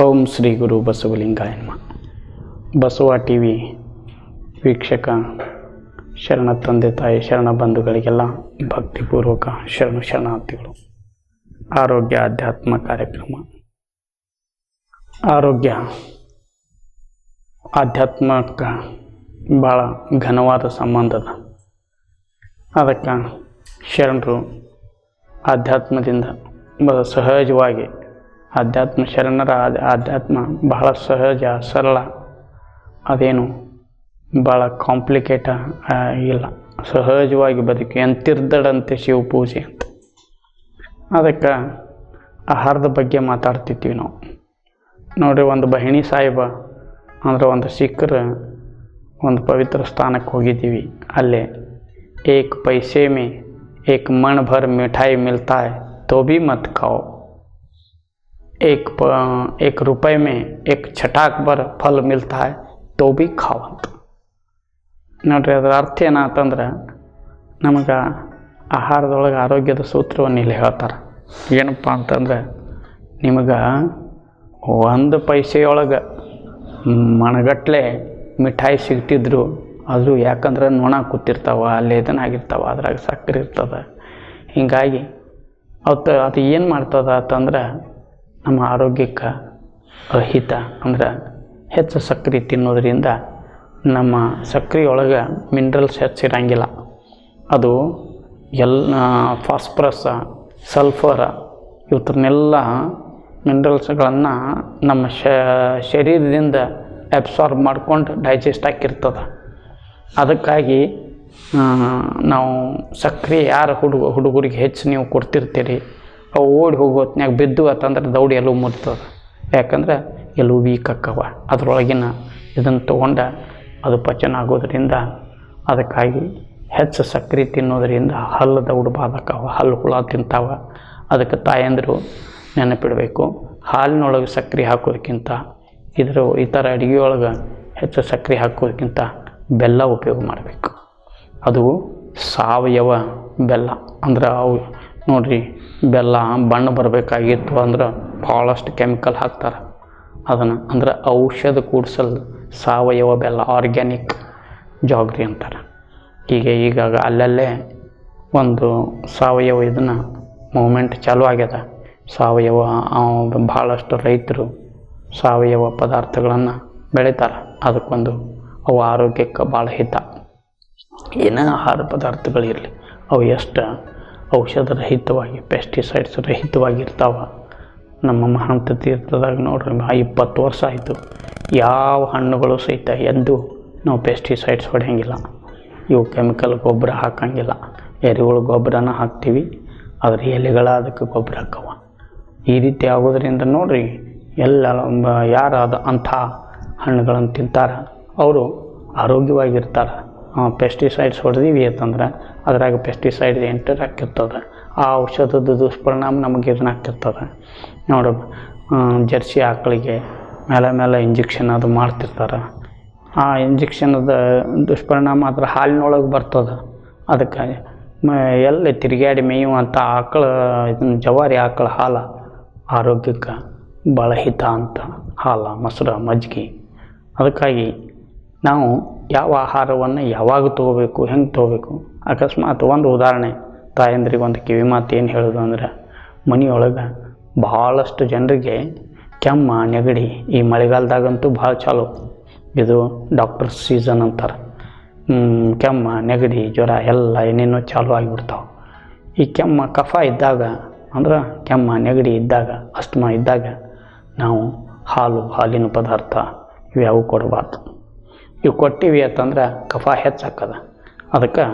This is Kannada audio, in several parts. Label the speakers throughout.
Speaker 1: ಓಂ ಶ್ರೀ ಗುರು ಬಸವಲಿಂಗಾಯನ್ಮ ಬಸವ ಟಿ ವಿ ವೀಕ್ಷಕ, ಶರಣ ತಂದೆ ತಾಯಿ, ಶರಣ ಬಂಧುಗಳಿಗೆಲ್ಲ ಭಕ್ತಿಪೂರ್ವಕ ಶರಣ ಶರಣಾರ್ಥಿಗಳು. ಆರೋಗ್ಯ ಅಧ್ಯಾತ್ಮ ಕಾರ್ಯಕ್ರಮ. ಆರೋಗ್ಯ ಆಧ್ಯಾತ್ಮಕ್ಕೆ ಭಾಳ ಘನವಾದ ಸಂಬಂಧದ ಅದಕ್ಕೆ ಶರಣರು ಆಧ್ಯಾತ್ಮದಿಂದ ಬ ಸಹಜವಾಗಿ ಆಧ್ಯಾತ್ಮ ಶರಣರ ಆಧ್ಯಾತ್ಮ ಬಹಳ ಸಹಜ, ಸರಳ. ಅದೇನು? ಭಾಳ ಕಾಂಪ್ಲಿಕೇಟ ಇಲ್ಲ. ಸಹಜವಾಗಿ ಬದುಕು ಎಂತಿರ್ದಡಂತೆ ಶಿವ ಪೂಜೆ ಅಂತ. ಅದಕ್ಕೆ ಆಹಾರದ ಬಗ್ಗೆ ಮಾತಾಡ್ತಿದ್ವಿ ನಾವು. ನೋಡಿರಿ ಒಂದು ಬಹಿಣಿ ಸಾಹಿಬ, ಅಂದರೆ ಒಂದು ಸಿಖ್ರು ಒಂದು ಪವಿತ್ರ ಸ್ಥಾನಕ್ಕೆ ಹೋಗಿದ್ದೀವಿ. ಅಲ್ಲೇ ಏಕ್ ಪೈಸೆ ಮೇ, ಏಕ್ ಮಣ್ ಭರ್ ಮಿಠಾಯಿ ಮಿಲ್ತಾಯ್ ತೋಬಿ ಮತ್ತು ಮತ್ एक प, एक रुपए में एक छटाक भर फल मिलता है तो भी खाओ ಅಂತ ನೋಡ್ರಿ ಅದರ ಅರ್ಥ ಏನಾತಂದ್ರೆ ನಮಗೆ ಆಹಾರದೊಳಗೆ ಆರೋಗ್ಯದ ಸೂತ್ರವನ್ನು ಇಲ್ಲಿ ಹೇಳ್ತಾರೆ ಏನಪ್ಪ ಅಂತಂದ್ರೆ ನಿಮಗೆ ಒಂದು ಪೈಸೆಯೊಳಗೆ ಮಣಗಟ್ಲೆ ಮಿಠಾಯಿ ಸಿಗ್ತಿದ್ರು ಅದು ಯಾಕಂದ್ರೆ ನೊಣ ಕೂತಿರ್ತಾವ ಅಲ್ಲಿ ಇದನ್ನಾಗಿರ್ತಾವ ಅದ್ರಾಗ ಸಕ್ಕರೆ ಇರ್ತದೆ ಹೀಗಾಗಿ ಅವತ್ತು ಅದು ಏನು ಮಾಡ್ತದ ಅಂತಂದ್ರೆ ನಮ್ಮ ಆರೋಗ್ಯಕ್ಕೆ ಅಹಿತ ಅಂದ್ರೆ ಹೆಚ್ಚು ಸಕ್ಕರೆ ತಿನ್ನೋದ್ರಿಂದ ನಮ್ಮ ಸಕ್ಕರೆ ಒಳಗೆ ಮಿನರಲ್ಸ್ ಹೆಚ್ಚಿರಂಗಿಲ್ಲ ಅದು ಎಲ್ಲ ಫಾಸ್ಫರಸ್ ಸಲ್ಫರ್ ಇವತ್ತನ್ನೆಲ್ಲ ಮಿನ್ರಲ್ಸ್ಗಳನ್ನು ನಮ್ಮ ಶರೀರದಿಂದ ಅಬ್ಸಾರ್ಬ್ ಮಾಡ್ಕೊಂಡು ಡೈಜೆಸ್ಟ್ ಆಗಿರ್ತದೆ ಅದಕ್ಕಾಗಿ ನಾವು ಸಕ್ಕರೆ ಯಾರು ಹುಡುಗ, ಹುಡುಗರಿಗೆ ಹೆಚ್ಚು ನೀವು ಕೊಡ್ತಿರ್ತೀರಿ? ಅವು ಓಡಿ ಹೋಗೋತ್ನಾಗ ಬಿದ್ದು ಅಂತಂದ್ರೆ ದೌಡಿ ಎಲ್ಲೂ ಮುರ್ತದೆ. ಯಾಕಂದ್ರೆ ಎಲ್ಲೂ ವೀಕ್ ಅಕ್ಕವ ಅದರೊಳಗಿನ ಇದನ್ನು ತೊಗೊಂಡ ಅದು ಪಚನ ಆಗೋದ್ರಿಂದ ಅದಕ್ಕಾಗಿ ಹೆಚ್ಚು ಸಕ್ಕರೆ ತಿನ್ನೋದರಿಂದ ಹಲ್ಲು ದೌಡು ಬಾದಕ್ಕವ ಹಲ್ಲು ಹುಳ ತಿಂತಾವ. ಅದಕ್ಕೆ ತಾಯಂದರು ನೆನಪಿಡಬೇಕು, ಹಾಲಿನೊಳಗೆ ಸಕ್ಕರೆ ಹಾಕೋದಕ್ಕಿಂತ ಇದರ ಇತರ ಥರ ಅಡುಗೆಯೊಳಗೆ ಹೆಚ್ಚು ಸಕ್ಕರೆ ಹಾಕೋದಕ್ಕಿಂತ ಬೆಲ್ಲ ಉಪಯೋಗ ಮಾಡಬೇಕು. ಅದು ಸಾವಯವ ಬೆಲ್ಲ ಅಂದ್ರೆ ಅವು ನೋಡ್ರಿ, ಬೆಲ್ಲ, ಬಣ್ಣ ಬರಬೇಕಾಗಿತ್ತು ಅಂದ್ರೆ ಭಾಳಷ್ಟು ಕೆಮಿಕಲ್ ಹಾಕ್ತಾರೆ. ಅದನ್ನು ಅಂದ್ರೆ ಔಷಧ ಕೂಡಿಸಲ್ ಸಾವಯವ ಬೆಲ್ಲ ಆರ್ಗ್ಯಾನಿಕ್ ಜಾಗ್ರಿ ಅಂತಾರೆ. ಈಗ, ಈಗಾಗ ಅಲ್ಲಲ್ಲೇ ಒಂದು ಸಾವಯವ ಇದನ್ನು ಮೂಮೆಂಟ್ ಚಾಲೂ ಆಗ್ಯದ. ಸಾವಯವ ಭಾಳಷ್ಟು ರೈತರು ಸಾವಯವ ಪದಾರ್ಥಗಳನ್ನು ಬೆಳೀತಾರೆ. ಅದಕ್ಕೊಂದು ಅವು ಆರೋಗ್ಯಕ್ಕೆ ಭಾಳ ಹಿತ. ಏನೇ ಆಹಾರ ಪದಾರ್ಥಗಳಿರಲಿ, ಅವು ಎಷ್ಟು ಔಷಧ ರಹಿತವಾಗಿ ಪೆಸ್ಟಿಸೈಡ್ಸ್ ರಹಿತವಾಗಿರ್ತಾವೆ ನಮ್ಮ ಮಹಾಂತ ತೀರ್ಥದಾಗ ನೋಡ್ರಿ ಇಪ್ಪತ್ತು ವರ್ಷ ಆಯಿತು. ಯಾವ ಹಣ್ಣುಗಳು ಸಹಿತ ಎದ್ದು ನಾವು ಪೆಸ್ಟಿಸೈಡ್ಸ್ ಹೊಡೆಯಂಗಿಲ್ಲ. ಇವು ಕೆಮಿಕಲ್ ಗೊಬ್ಬರ ಹಾಕಂಗಿಲ್ಲ. ಎರೆಹುಳು ಗೊಬ್ಬರನ ಹಾಕ್ತೀವಿ ಅದ್ರ ಎಲೆಗಳ ಅದಕ್ಕೆ ಗೊಬ್ಬರ ಹಾಕವ. ಈ ರೀತಿ ಆಗೋದ್ರಿಂದ ನೋಡ್ರಿ, ಎಲ್ಲ ಯಾರಾದ ಯಾರು ಅಂಥ ಹಣ್ಣುಗಳನ್ನು ತಿಂತಾರೆ, ಅವರು ಆರೋಗ್ಯವಾಗಿರ್ತಾರೆ. ಪೆಸ್ಟಿಸೈಡ್ಸ್ ಹೊಡೆದೀವಿ ಅಂತಂದ್ರೆ ಅದ್ರಾಗ ಪೆಸ್ಟಿಸೈಡ್ ಎಂಟರ್ ಹಾಕಿರ್ತದೆ ಆ ಔಷಧದ ದುಷ್ಪರಿಣಾಮ ನಮಗೆ ಇದನ್ನ ಆಗ್ತಿರ್ತದೆ. ನೋಡು ಜರ್ಸಿ ಆಕಳಿಗೆ ಮೇಲೆ ಮೇಲೆ ಇಂಜೆಕ್ಷನ್ ಅದು ಮಾಡ್ತಿರ್ತಾರೆ. ಆ ಇಂಜೆಕ್ಷನದ ದುಷ್ಪರಿಣಾಮ ಅದರ ಹಾಲಿನೊಳಗೆ ಬರ್ತದೆ. ಅದಕ್ಕೆ ಮ, ಎಲ್ಲಿ ತಿರುಗಾಡಿ ಮೇಯುವಂಥ ಆಕಳ ಇದನ್ನ ಜವಾರಿ ಆಕಳ ಹಾಲು ಆರೋಗ್ಯಕ್ಕೆ ಭಾಳ ಹಿತ ಅಂತ ಹಾಲು, ಮೊಸರು, ಮಜ್ಜಿಗೆ. ಅದಕ್ಕಾಗಿ ನಾವು ಯಾವ ಆಹಾರವನ್ನು ಯಾವಾಗ ತೊಗೋಬೇಕು, ಹೆಂಗೆ ತೊಗೋಬೇಕು? ಅಕಸ್ಮಾತ್ ಒಂದು ಉದಾಹರಣೆ. ತಾಯಂದ್ರಿಗೆ ಒಂದು ಕಿವಿ ಮಾತು ಏನು ಹೇಳೋದು ಅಂದ್ರೆ, ಮನೆಯೊಳಗೆ ಭಾಳಷ್ಟು ಜನರಿಗೆ ಕೆಮ್ಮ, ನೆಗಡಿ ಈ ಮಳೆಗಾಲದಾಗಂತೂ ಭಾಳ ಚಾಲು. ಇದು ಡಾಕ್ಟರ್ ಸೀಸನ್ ಅಂತಾರೆ. ಕೆಮ್ಮ, ನೆಗಡಿ, ಜ್ವರ ಎಲ್ಲ ಏನೇನೋ ಚಾಲು ಆಗಿಬಿಡ್ತಾವೆ. ಈ ಕೆಮ್ಮ ಕಫ ಇದ್ದಾಗ ಅಂದ್ರೆ ಕೆಮ್ಮ, ನೆಗಡಿ ಇದ್ದಾಗ, ಅಸ್ತಮ ಇದ್ದಾಗ ನಾವು ಹಾಲು, ಹಾಲಿನ ಪದಾರ್ಥ ಇವ್ಯಾವು ಕೊಡಬಾರ್ದು. ಇವು ಕೊಟ್ಟಿವಿ ಅಂತಂದ್ರೆ ಕಫ ಹೆಚ್ಚಾಕದ. ಅದಕ್ಕೆ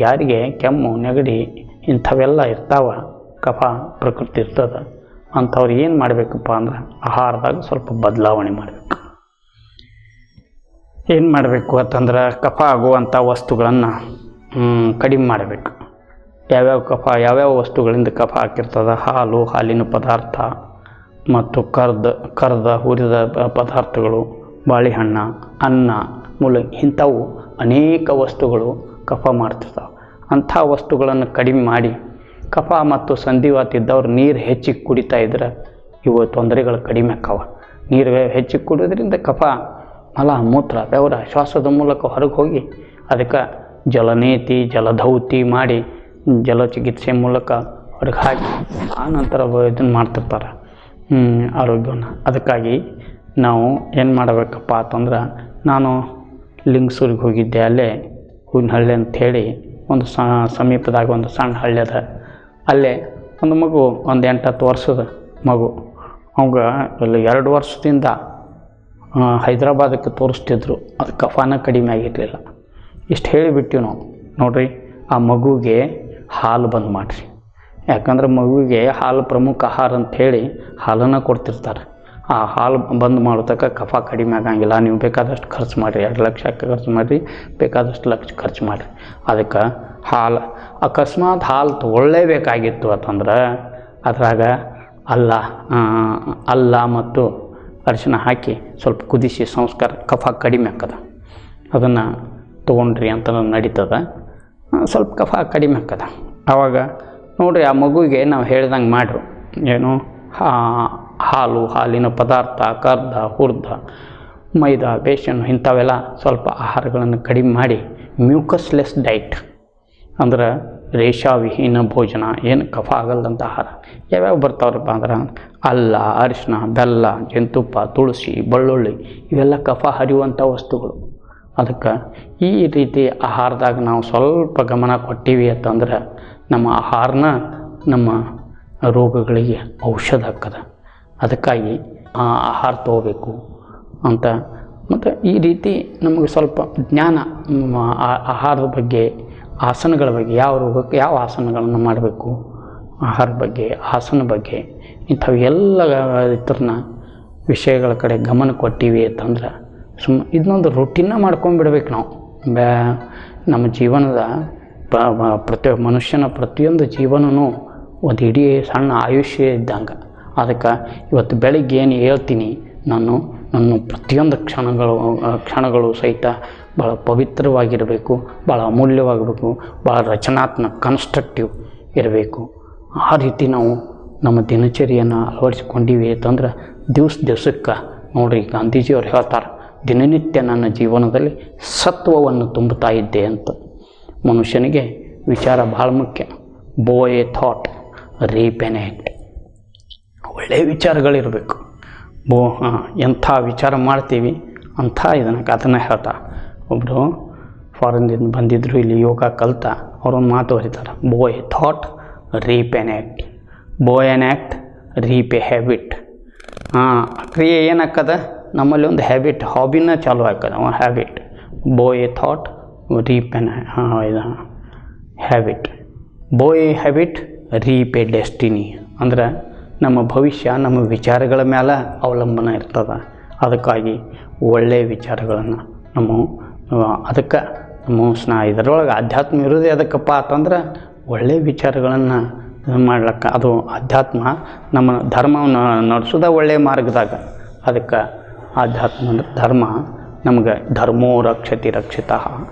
Speaker 1: ಯಾರಿಗೆ ಕೆಮ್ಮು, ನೆಗಡಿ ಇಂಥವೆಲ್ಲ ಇರ್ತಾವ, ಕಫ ಪ್ರಕೃತಿ ಇರ್ತದೆ, ಅಂಥವ್ರು ಏನು ಮಾಡಬೇಕಪ್ಪ ಅಂದ್ರೆ ಆಹಾರದಾಗ ಸ್ವಲ್ಪ ಬದಲಾವಣೆ ಮಾಡಬೇಕು. ಏನು ಮಾಡಬೇಕು ಅಂತಂದ್ರೆ ಕಫ ಆಗುವಂಥ ವಸ್ತುಗಳನ್ನು ಕಡಿಮೆ ಮಾಡಬೇಕು. ಯಾವ್ಯಾವ ಕಫ, ಯಾವ್ಯಾವ ವಸ್ತುಗಳಿಂದ ಕಫ ಹಾಕಿರ್ತದೆ, ಹಾಲು, ಹಾಲಿನ ಪದಾರ್ಥ ಮತ್ತು ಕರ್ದ ಕರ್ದ, ಹುರಿದ ಪದಾರ್ಥಗಳು ಬಾಳೆಹಣ್ಣು, ಅನ್ನ, ಮೂಲಂಗಿ ಇಂಥವು ಅನೇಕ ವಸ್ತುಗಳು ಕಫ ಮಾಡ್ತಿರ್ತಾವೆ. ಅಂಥ ವಸ್ತುಗಳನ್ನು ಕಡಿಮೆ ಮಾಡಿ ಕಫ ಮತ್ತು ಸಂಧಿವಾತ ಇದ್ದವ್ರು ನೀರು ಹೆಚ್ಚಿಗೆ ಕುಡಿತಾ ಇದ್ರೆ ಇವು ತೊಂದರೆಗಳು ಕಡಿಮೆ ಆಕ್ಕಾವ ನೀರು ಹೆಚ್ಚಿಗೆ ಕುಡಿಯೋದ್ರಿಂದ ಕಫ ಮಲ, ಮೂತ್ರ, ಬೆವರ, ಶ್ವಾಸದ ಮೂಲಕ ಹೊರಗೆ ಹೋಗಿ ಅದಕ್ಕೆ ಜಲನೇತಿ, ಜಲಧೌತಿ ಮಾಡಿ ಜಲಚಿಕಿತ್ಸೆ ಮೂಲಕ ಹೊರಗೆ ಹಾಕಿ ಆ ನಂತರ ಇದನ್ನು ಮಾಡ್ತಿರ್ತಾರೆ. ಆರೋಗ್ಯವನ್ನು. ಅದಕ್ಕಾಗಿ ನಾವು ಏನು ಮಾಡಬೇಕಪ್ಪ ಅಂತಂದ್ರೆ ನಾನು ಲಿಂಗಸೂರಿಗೆ ಹೋಗಿದ್ದೆ ಅಲ್ಲೇ ಹೂವಿನಹಳ್ಳಿ ಅಂಥೇಳಿ ಒಂದು ಸಮೀಪದಾಗ ಒಂದು ಸಣ್ಣ ಹಳ್ಳಿ ಅದ. ಅಲ್ಲೇ ಒಂದು ಮಗು, ಒಂದು ಎಂಟು ಹತ್ತು ವರ್ಷದ ಮಗು. ಅವಾಗ ಇಲ್ಲಿ ಎರಡು ವರ್ಷದಿಂದ ಹೈದರಾಬಾದಕ್ಕೆ ತೋರಿಸ್ತಿದ್ರು. ಅದು ಕಫಾನ ಕಡಿಮೆ ಆಗಿರಲಿಲ್ಲ. ಇಷ್ಟು ಹೇಳಿಬಿಟ್ಟಿವಿ ನಾವು. ನೋಡ್ರಿ, ಆ ಮಗುಗೆ ಹಾಲು ಬಂದ್ ಮಾಡಿರಿ ಯಾಕಂದ್ರೆ ಮಗುವಿಗೆ ಹಾಲು ಪ್ರಮುಖ ಆಹಾರ ಅಂತ ಹೇಳಿ ಹಾಲನ್ನು ಕೊಡ್ತಿರ್ತಾರೆ. ಆ ಹಾಲು ಬಂದ್ ಮಾಡತಕ್ಕ ಕಫ ಕಡಿಮೆ ಆಗಂಗಿಲ್ಲ. ನೀವು ಬೇಕಾದಷ್ಟು ಖರ್ಚು ಮಾಡಿರಿ. ಎರಡು ಲಕ್ಷ ಖರ್ಚು ಮಾಡಿರಿ. ಬೇಕಾದಷ್ಟು ಲಕ್ಷ ಖರ್ಚು ಮಾಡಿರಿ. ಅದಕ್ಕೆ ಹಾಲು, ಅಕಸ್ಮಾತ್ ಹಾಲು ತೊಗೊಳ್ಳೇಬೇಕಾಗಿತ್ತು ಅಂತಂದ್ರೆ ಅದ್ರಾಗ ಅಲ್ಲ ಅಲ್ಲ ಮತ್ತು ಅರಿಶಿನ ಹಾಕಿ ಸ್ವಲ್ಪ ಕುದಿಸಿ ಸಂಸ್ಕಾರ ಕಫ ಕಡಿಮೆ ಆಗ್ತದೆ. ಅದನ್ನು ತೊಗೊಂಡ್ರಿ ಅಂತ ನಡೀತದೆ. ಸ್ವಲ್ಪ ಕಫ ಕಡಿಮೆ ಆಗ್ತದೆ. ಆವಾಗ ನೋಡಿರಿ ಆ ಮಗುವಿಗೆ ನಾವು ಹೇಳ್ದಂಗೆ ಮಾಡ್ರು. ಏನು ಹಾಲು, ಹಾಲಿನ ಪದಾರ್ಥ ಕರ್ದ ಹುರ್ದ ಮೈದಾ ಬೇಸನ್ ಇಂಥವೆಲ್ಲ ಸ್ವಲ್ಪ ಆಹಾರಗಳನ್ನು ಕಡಿಮೆ ಮಾಡಿ, ಮ್ಯೂಕಸ್ಲೆಸ್ ಡೈಟ್ ಅಂದ್ರೆ ರೇಷಾವಿಹೀನ ಭೋಜನ, ಏನು ಕಫ ಆಗಲ್ಲದಂಥ ಆಹಾರ, ಯಾವ್ಯಾವ ಬರ್ತಾವ್ರಪ್ಪ ಅಂದ್ರೆ ಅಲ್ಲ ಅರಿಶಿನ ಬೆಲ್ಲ, ಜೇನುತುಪ್ಪ, ತುಳಸಿ, ಬೆಳ್ಳುಳ್ಳಿ, ಇವೆಲ್ಲ ಕಫ ಹರಿಯುವಂಥ ವಸ್ತುಗಳು. ಅದಕ್ಕೆ ಈ ರೀತಿ ಆಹಾರದಾಗ ನಾವು ಸ್ವಲ್ಪ ಗಮನ ಕೊಟ್ಟಿವಿ ಅಂತಂದ್ರೆ ನಮ್ಮ ಆಹಾರನ ನಮ್ಮ ರೋಗಗಳಿಗೆ ಔಷಧ ಹಾಕದ ಅದಕ್ಕಾಗಿ ಆ ಆಹಾರ ತಗೋಬೇಕು ಅಂತ. ಮತ್ತು ಈ ರೀತಿ ನಮಗೆ ಸ್ವಲ್ಪ ಜ್ಞಾನ ಆಹಾರದ ಬಗ್ಗೆ, ಆಸನಗಳ ಬಗ್ಗೆ, ಯಾವ ರೋಗಕ್ಕೆ ಯಾವ ಆಸನಗಳನ್ನು ಮಾಡಬೇಕು ಆಹಾರ ಬಗ್ಗೆ, ಆಸನ ಬಗ್ಗೆ, ಇಂಥವು ಎಲ್ಲ ಇದ್ರನ್ನ ವಿಷಯಗಳ ಕಡೆ ಗಮನ ಕೊಟ್ಟಿವಿ ಅಂತಂದ್ರೆ ಸುಮ್ ಇದನ್ನೊಂದು ರೊಟೀನ ಮಾಡ್ಕೊಂಡ್ಬಿಡ್ಬೇಕು ನಾವು. ಬ್ಯಾ ನಮ್ಮ ಜೀವನದ ಪ- ಪ- ಪ್ರತಿ ಮನುಷ್ಯನ ಪ್ರತಿಯೊಂದು ಜೀವನವೂ ಒಂದು ಇಡೀ ಸಣ್ಣ ಆಯುಷ್ಯ ಇದ್ದಂಗೆ. ಅದಕ್ಕೆ ಇವತ್ತು ಬೆಳಿಗ್ಗೆ ಏನು ಹೇಳ್ತೀನಿ, ನಾನು ನನ್ನ ಪ್ರತಿಯೊಂದು ಕ್ಷಣಗಳು ಕ್ಷಣಗಳು ಸಹಿತ ಭಾಳ ಪವಿತ್ರವಾಗಿರಬೇಕು ಭಾಳ ಅಮೂಲ್ಯವಾಗಬೇಕು ಭಾಳ ರಚನಾತ್ಮಕ ಕನ್ಸ್ಟ್ರಕ್ಟಿವ್ ಇರಬೇಕು. ಆ ರೀತಿ ನಾವು ನಮ್ಮ ದಿನಚರಿಯನ್ನು ಅಳವಡಿಸ್ಕೊಂಡಿವಿ ಅಂತಂದ್ರೆ ದಿವ್ಸ ದಿವಸಕ್ಕೆ ನೋಡಿರಿ ಗಾಂಧೀಜಿಯವ್ರು ಹೇಳ್ತಾರೆ, ದಿನನಿತ್ಯ ನನ್ನ ಜೀವನದಲ್ಲಿ ಸತ್ವವನ್ನು ತುಂಬುತ್ತಾ ಇದ್ದೆ ಅಂತ. ಮನುಷ್ಯನಿಗೆ ವಿಚಾರ ಭಾಳ ಮುಖ್ಯ. Sow a thought reap an act ಒಳ್ಳೆಯ ವಿಚಾರಗಳಿರಬೇಕು. ಬೋ ಹಾಂ ಎಂಥ ವಿಚಾರ ಮಾಡ್ತೀವಿ ಅಂಥ ಇದನ್ನು ಕಥನ ಹೇಳ್ತಾ. ಒಬ್ಬರು ಫಾರಿನ್ದಿಂದ ಬಂದಿದ್ದರು ಇಲ್ಲಿ ಯೋಗ ಕಲ್ತ, ಅವ್ರೊಂದು ಮಾತು ಬರೀತಾರೆ sow a thought reap an act sow an act reap a habit ಹಾಂ ಕ್ರಿಯೆ ಏನಾಕ್ಕದ? ನಮ್ಮಲ್ಲಿ ಒಂದು ಹ್ಯಾಬಿಟ್ ಹಾಬಿನ ಚಾಲು ಆಗ್ತದೆ, ಒಂದು habit sow a thought reap an ಹಾಂ ಇದು habit sow a habit reap a destiny ಅಂದ್ರೆ ನಮ್ಮ ಭವಿಷ್ಯ, ನಮ್ಮ ವಿಚಾರಗಳ ಮೇಲೆ ಅವಲಂಬನೆ ಇರ್ತದೆ. ಅದಕ್ಕಾಗಿ ಒಳ್ಳೆಯ ವಿಚಾರಗಳನ್ನು ನಮ್ಮ ಅದಕ್ಕೆ ನಮ್ಮ ಸ್ನಾ, ಇದರೊಳಗೆ ಆಧ್ಯಾತ್ಮ ಇರೋದೇ ಅದಕ್ಕಪ್ಪ ಅಂತಂದ್ರೆ ಒಳ್ಳೆಯ ವಿಚಾರಗಳನ್ನು ಮಾಡ್ಲಿಕ್ಕೆ, ಅದು ಆಧ್ಯಾತ್ಮ ನಮ್ಮ ಧರ್ಮವನ್ನು ನಡೆಸೋದ ಒಳ್ಳೆಯ ಮಾರ್ಗದಾಗ. ಅದಕ್ಕೆ ಆಧ್ಯಾತ್ಮ ಧರ್ಮ, ನಮ್ಗೆ ಧರ್ಮೋ ರಕ್ಷತಿ ರಕ್ಷಿತ.